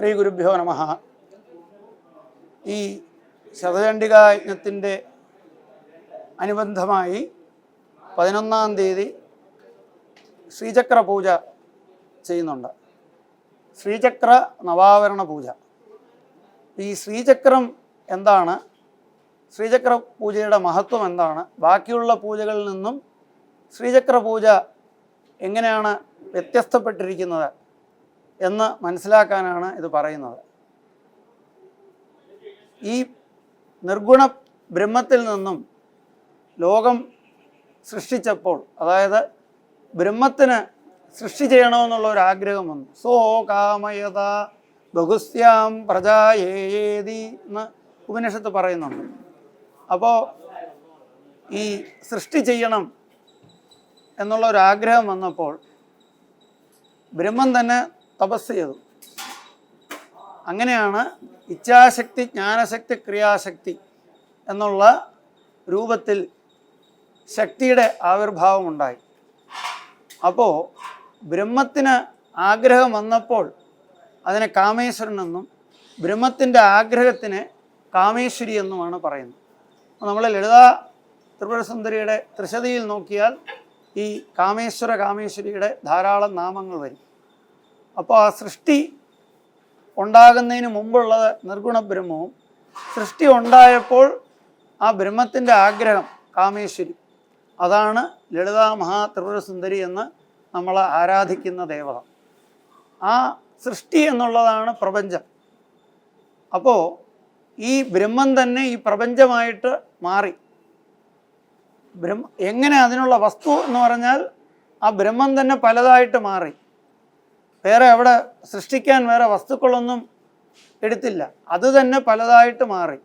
ശ്രീ ഗുരുഭ്യോ നമ. ഈ ശതചണ്ഡിക യജ്ഞത്തിന്റെ അനുബന്ധമായി പതിനൊന്നാം തീയതി ശ്രീചക്ര പൂജ ചെയ്യുന്നുണ്ട്. ശ്രീചക്ര നവാവരണ പൂജ. ഈ ശ്രീചക്രം എന്താണ്? ശ്രീചക്ര പൂജയുടെ മഹത്വം എന്താണ്? ബാക്കിയുള്ള പൂജകളിൽ നിന്നും ശ്രീചക്ര പൂജ എങ്ങനെയാണ് വ്യത്യസ്തപ്പെട്ടിരിക്കുന്നത്? എന്ന് മനസ്സിലാക്കാനാണ് ഇത് പറയുന്നത്. ഈ നിർഗുണ ബ്രഹ്മത്തിൽ നിന്നും ലോകം സൃഷ്ടിച്ചപ്പോൾ അതായത് ബ്രഹ്മത്തിന് സൃഷ്ടി ചെയ്യണമെന്നുള്ള ഒരു ആഗ്രഹം വന്നു. സോ കാമയത ബഹുസ്യാം പ്രജായേതി എന്ന് ഉപനിഷത്ത് പറയുന്നുണ്ട്. അപ്പോൾ ഈ സൃഷ്ടി ചെയ്യണം എന്നുള്ള ഒരു ആഗ്രഹം വന്നപ്പോൾ ബ്രഹ്മം തന്നെ തപസ് ചെയ്തു. അങ്ങനെയാണ് ഇച്ഛാശക്തി ജ്ഞാനശക്തി ക്രിയാശക്തി എന്നുള്ള രൂപത്തിൽ ശക്തിയുടെ ആവിർഭാവം ഉണ്ടായി. അപ്പോൾ ബ്രഹ്മത്തിന് ആഗ്രഹം വന്നപ്പോൾ അതിനെ കാമേശ്വരൻ എന്നും ബ്രഹ്മത്തിന്റെ ആഗ്രഹത്തിന് കാമേശ്വരി എന്നുമാണ് പറയുന്നത്. നമ്മൾ ലളിതാ ത്രിപുരസുന്ദരിയുടെ ത്രിശതിയിൽ നോക്കിയാൽ ഈ കാമേശ്വര കാമേശ്വരിയുടെ ധാരാളം നാമങ്ങൾ വരും. അപ്പോൾ ആ സൃഷ്ടി ഉണ്ടാകുന്നതിന് മുമ്പുള്ളത് നിർഗുണ ബ്രഹ്മവും സൃഷ്ടി ഉണ്ടായപ്പോൾ ആ ബ്രഹ്മത്തിന്റെ ആഗ്രഹം കാമേശ്വരി. അതാണ് ലളിതാ മഹാ ത്രിപുരസുന്ദരി എന്ന് നമ്മൾ ആരാധിക്കുന്ന ദേവത. ആ സൃഷ്ടി എന്നുള്ളതാണ് പ്രപഞ്ചം. അപ്പോൾ ഈ ബ്രഹ്മം തന്നെ ഈ പ്രപഞ്ചമായിട്ട് മാറി. ബ്രഹ്മ എങ്ങനെ അതിനുള്ള വസ്തു എന്ന് പറഞ്ഞാൽ ആ ബ്രഹ്മം തന്നെ പലതായിട്ട് മാറി. വേറെ അവിടെ സൃഷ്ടിക്കാൻ വേറെ വസ്തുക്കളൊന്നും എടുത്തില്ല. അത് തന്നെ പലതായിട്ട് മാറി.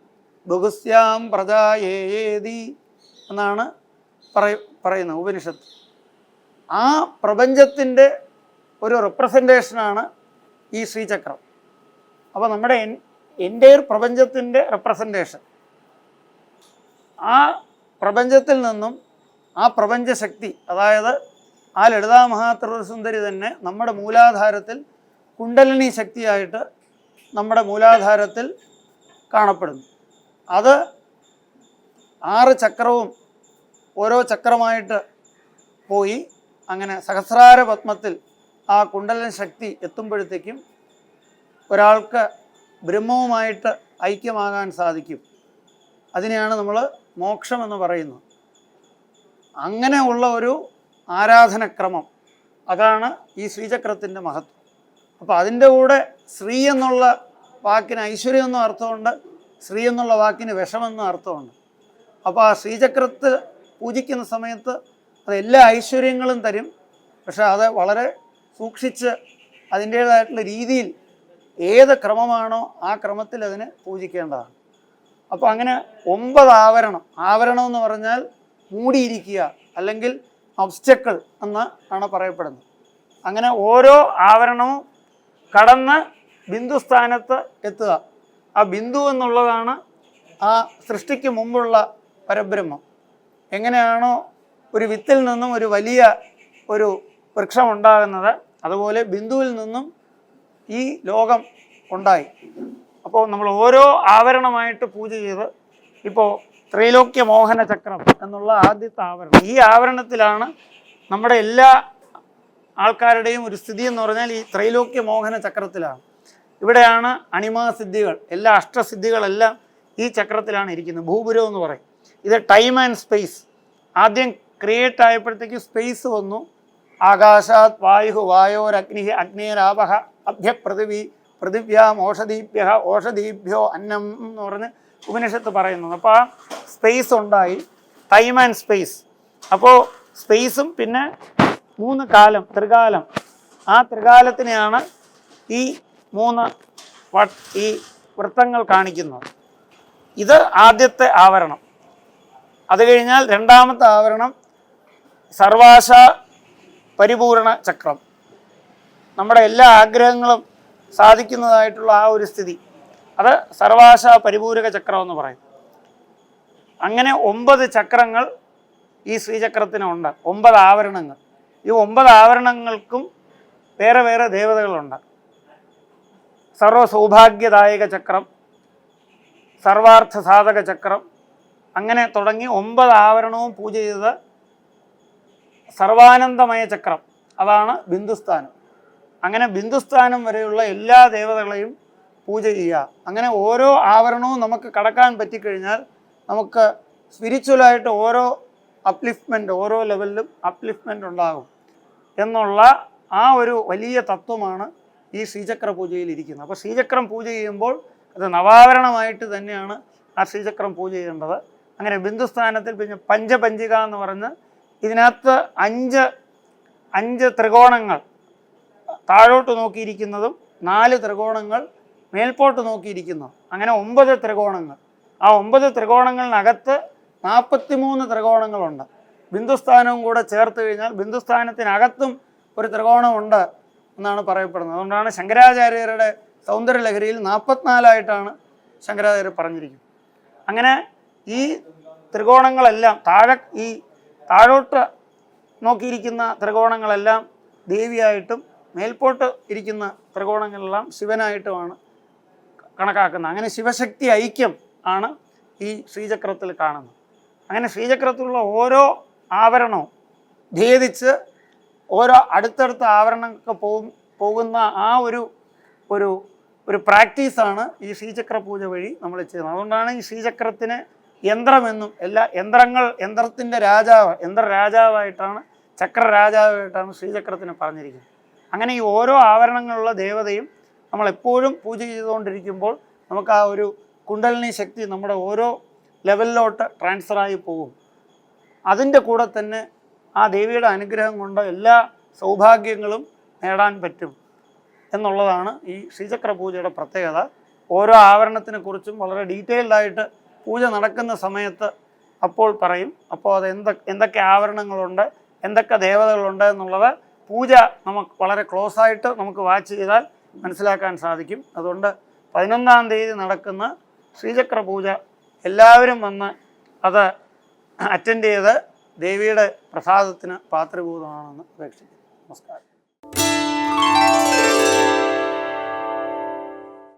ബഹുസ്യാം പ്രജായേതി എന്നാണ് പറയ പറയുന്നത് ഉപനിഷത്ത്. ആ പ്രപഞ്ചത്തിന്റെ ഒരു റെപ്രസെന്റേഷനാണ് ഈ ശ്രീചക്രം. അപ്പോൾ നമ്മുടെ എൻ എന്റെ പ്രപഞ്ചത്തിന്റെ റെപ്രസെന്റേഷൻ ആ പ്രപഞ്ചത്തിൽ നിന്നും ആ പ്രപഞ്ചശക്തി അതായത് ആ ലളിതാ മഹാത്രസുന്ദരി തന്നെ നമ്മുടെ മൂലാധാരത്തിൽ കുണ്ടലിനി ശക്തിയായിട്ട് നമ്മുടെ മൂലാധാരത്തിൽ കാണപ്പെടുന്നു. അത് ആറ് ചക്രവും ഓരോ ചക്രമായിട്ട് പോയി അങ്ങനെ സഹസ്രാര പത്മത്തിൽ ആ കുണ്ടലൻ ശക്തി എത്തുമ്പോഴത്തേക്കും ഒരാൾക്ക് ബ്രഹ്മവുമായിട്ട് ഐക്യമാകാൻ സാധിക്കും. അതിനെയാണ് നമ്മൾ മോക്ഷം എന്ന് പറയുന്നത്. അങ്ങനെ ഉള്ള ഒരു ആരാധനക്രമം. അതാണ് ഈ ശ്രീചക്രത്തിന്റെ മഹത്വം. അപ്പോൾ അതിന്റെ കൂടെ ശ്രീ എന്നുള്ള വാക്കിന് ഐശ്വര്യം എന്നും അർത്ഥമുണ്ട് ശ്രീ എന്നുള്ള വാക്കിന് വിഷമെന്നും അർത്ഥമുണ്ട്. അപ്പോൾ ആ ശ്രീചക്രത്തിൽ പൂജിക്കുന്ന സമയത്ത് അത് എല്ലാ ഐശ്വര്യങ്ങളും തരും. പക്ഷേ അത് വളരെ സൂക്ഷിച്ച് അതിന്റേതായിട്ടുള്ള രീതിയിൽ ഏത് ക്രമമാണോ ആ ക്രമത്തിൽ അതിന് പൂജിക്കേണ്ടതാണ്. അപ്പോൾ അങ്ങനെ ഒമ്പത് ആവരണം. ആവരണം എന്ന് പറഞ്ഞാൽ മൂടിയിരിക്കുക അല്ലെങ്കിൽ ഒബ്സ്റ്റക്കിൾ എന്ന് ആണ് പറയപ്പെടുന്നത്. അങ്ങനെ ഓരോ ആവരണവും കടന്ന് ബിന്ദുസ്ഥാനത്ത് എത്തുക. ആ ബിന്ദു എന്നുള്ളതാണ് ആ സൃഷ്ടിക്ക് മുമ്പുള്ള പരബ്രഹ്മം. എങ്ങനെയാണോ ഒരു വിത്തിൽ നിന്നും ഒരു വലിയ ഒരു വൃക്ഷം ഉണ്ടാകുന്നത് അതുപോലെ ബിന്ദുവിൽ നിന്നും ഈ ലോകം ഉണ്ടായി. അപ്പോൾ നമ്മൾ ഓരോ ആവരണമായിട്ട് പൂജ ചെയ്ത് ഇപ്പോൾ ത്രൈലോക്യ മോഹന ചക്രം എന്നുള്ള ആദ്യത്തെ ആവരണം. ഈ ആവരണത്തിലാണ് നമ്മുടെ എല്ലാ ആൾക്കാരുടെയും ഒരു സ്ഥിതി എന്ന് പറഞ്ഞാൽ ഈ ത്രൈലോക്യ മോഹന ചക്രത്തിലാണ്. ഇവിടെയാണ് അണിമാസിദ്ധികൾ എല്ലാ അഷ്ടസിദ്ധികളെല്ലാം ഈ ചക്രത്തിലാണ് ഇരിക്കുന്നത്. ഭൂപുരം എന്ന് പറയും. ഇത് ടൈം ആൻഡ് സ്പേസ് ആദ്യം ക്രിയേറ്റ് ആയപ്പോഴത്തേക്ക് സ്പേസ് വന്നു. ആകാശാത് വായു വായോരഗ്നി അഗ്നേരാപഹ അഭ്യ അഭ്യപ്രതിവി പൃഥിവ്യാം ഓഷധീഭ്യ ഓഷധീഭ്യോ അന്നം എന്ന് പറഞ്ഞ് ഉപനിഷത്ത് പറയുന്നത് അപ്പോൾ ആ സ്പേസ് ഉണ്ടായി. ടൈം ആൻഡ് സ്പേസ് അപ്പോൾ സ്പേസും പിന്നെ മൂന്ന് കാലം ത്രികാലം. ആ ത്രികാലത്തിനെയാണ് ഈ മൂന്ന് ഈ വൃത്തങ്ങൾ കാണിക്കുന്നത്. ഇത് ആദ്യത്തെ ആവരണം. അത് കഴിഞ്ഞാൽ രണ്ടാമത്തെ ആവരണം സർവാശ പരിപൂർണ ചക്രം. നമ്മുടെ എല്ലാ ആഗ്രഹങ്ങളും സാധിക്കുന്നതായിട്ടുള്ള ആ ഒരു സ്ഥിതി. അത് സർവാശ പരിപൂരക ചക്രം എന്ന് പറയും. അങ്ങനെ ഒമ്പത് ചക്രങ്ങൾ ഈ ശ്രീചക്രത്തിനുണ്ട്. ഒമ്പത് ആവരണങ്ങൾ. ഈ ഒമ്പത് ആവരണങ്ങൾക്കും വേറെ വേറെ ദേവതകളുണ്ട്. സർവ സൗഭാഗ്യദായക ചക്രം സർവാർത്ഥ സാധക ചക്രം. അങ്ങനെ തുടങ്ങി ഒമ്പത് ആവരണവും പൂജ ചെയ്ത് സർവാനന്ദമയ ചക്രം. അതാണ് ബിന്ദുസ്ഥാനം. അങ്ങനെ ബിന്ദുസ്ഥാനം വരെയുള്ള എല്ലാ ദേവതകളെയും പൂജ ചെയ്യുക. അങ്ങനെ ഓരോ ആവരണവും നമുക്ക് കടക്കാൻ പറ്റിക്കഴിഞ്ഞാൽ നമുക്ക് സ്പിരിച്വലായിട്ട് ഓരോ അപ്ലിഫ്റ്റ്മെന്റ് ഓരോ ലെവലിലും അപ്ലിഫ്റ്റ്മെന്റ് ഉണ്ടാകും. എന്നുള്ള ആ ഒരു വലിയ തത്വമാണ് ഈ ശ്രീചക്ര പൂജയിൽ ഇരിക്കുന്നത്. അപ്പോൾ ശ്രീചക്രം പൂജ ചെയ്യുമ്പോൾ അത് നവാവരണമായിട്ട് തന്നെയാണ് ആ ശ്രീചക്രം പൂജ ചെയ്യേണ്ടത്. അങ്ങനെ ബിന്ദുസ്ഥാനത്തിൽ പിന്നെ പഞ്ചപഞ്ചിക എന്ന് പറഞ്ഞ് ഇതിനകത്ത് അഞ്ച് അഞ്ച് ത്രികോണങ്ങൾ താഴോട്ട് നോക്കിയിരിക്കുന്നതും നാല് ത്രികോണങ്ങൾ മേൽപോട്ട് നോക്കിയിരിക്കുന്നു. അങ്ങനെ ഒമ്പത് ത്രികോണങ്ങൾ. ആ ഒമ്പത് ത്രികോണങ്ങളിനകത്ത് നാൽപ്പത്തിമൂന്ന് ത്രികോണങ്ങളുണ്ട്. ബിന്ദുസ്ഥാനവും കൂടെ ചേർത്ത് കഴിഞ്ഞാൽ ബിന്ദുസ്ഥാനത്തിനകത്തും ഒരു ത്രികോണമുണ്ട് എന്നാണ് പറയപ്പെടുന്നത്. അതുകൊണ്ടാണ് ശങ്കരാചാര്യരുടെ സൗന്ദര്യലഹരിയിൽ നാൽപ്പത്തിനാലായിട്ടാണ് ശങ്കരാചാര്യർ പറഞ്ഞിരിക്കുന്നത്. അങ്ങനെ ഈ ത്രികോണങ്ങളെല്ലാം താഴെ ഈ താഴോട്ട് നോക്കിയിരിക്കുന്ന ത്രികോണങ്ങളെല്ലാം ദേവിയായിട്ടും മേൽപോട്ട് ഇരിക്കുന്ന ത്രികോണങ്ങളെല്ലാം ശിവനായിട്ടുമാണ് കണക്കാക്കുന്നത്. അങ്ങനെ ശിവശക്തി ഐക്യം ആണ് ഈ ശ്രീചക്രത്തിൽ കാണുന്നത്. അങ്ങനെ ശ്രീചക്രത്തിലുള്ള ഓരോ ആവരണവും ഭേദിച്ച് ഓരോ അടുത്തടുത്ത ആവരണങ്ങൾക്ക് പോകും പോകുന്ന ആ ഒരു ഒരു ഒരു പ്രാക്ടീസാണ് ഈ ശ്രീചക്ര പൂജ വഴി നമ്മൾ ചെയ്യുന്നത്. അതുകൊണ്ടാണ് ഈ ശ്രീചക്രത്തിന് യന്ത്രമെന്നും എല്ലാ യന്ത്രങ്ങൾ യന്ത്രത്തിന്റെ രാജാവ് യന്ത്ര രാജാവായിട്ടാണ് ചക്ര രാജാവായിട്ടാണ് ശ്രീചക്രത്തിന് പറഞ്ഞിരിക്കുന്നത്. അങ്ങനെ ഈ ഓരോ ആവരണങ്ങളുള്ള ദേവതയും നമ്മൾ എപ്പോഴും പൂജ ചെയ്തുകൊണ്ടിരിക്കുമ്പോൾ നമുക്ക് ആ ഒരു കുണ്ടലിനി ശക്തി നമ്മുടെ ഓരോ ലെവലിലോട്ട് ട്രാൻസ്ഫറായി പോകും. അതിന്റെ കൂടെ തന്നെ ആ ദേവിയുടെ അനുഗ്രഹം കൊണ്ട് എല്ലാ സൗഭാഗ്യങ്ങളും നേടാൻ പറ്റും എന്നുള്ളതാണ് ഈ ശ്രീചക്ര പൂജയുടെ പ്രത്യേകത. ഓരോ ആവരണത്തിനെ കുറിച്ചും വളരെ ഡീറ്റെയിൽഡായിട്ട് പൂജ നടക്കുന്ന സമയത്ത് അപ്പോൾ പറയും അപ്പോൾ അത് എന്തൊക്കെ എന്തൊക്കെ ആവരണങ്ങളുണ്ട് എന്തൊക്കെ ദേവതകളുണ്ട് എന്നുള്ളത് പൂജ നമുക്ക് വളരെ ക്ലോസ് ആയിട്ട് നമുക്ക് വാച്ച് ചെയ്താൽ മനസ്സിലാക്കാൻ സാധിക്കും. അതുകൊണ്ട് പതിനൊന്നാം തീയതി നടക്കുന്ന ശ്രീചക്ര പൂജ എല്ലാവരും വന്ന് അത് അറ്റൻഡ് ചെയ്ത് ദേവിയുടെ പ്രസാദത്തിന് പാത്രഭൂതമാണെന്ന് അപേക്ഷിക്കുന്നു. നമസ്കാരം.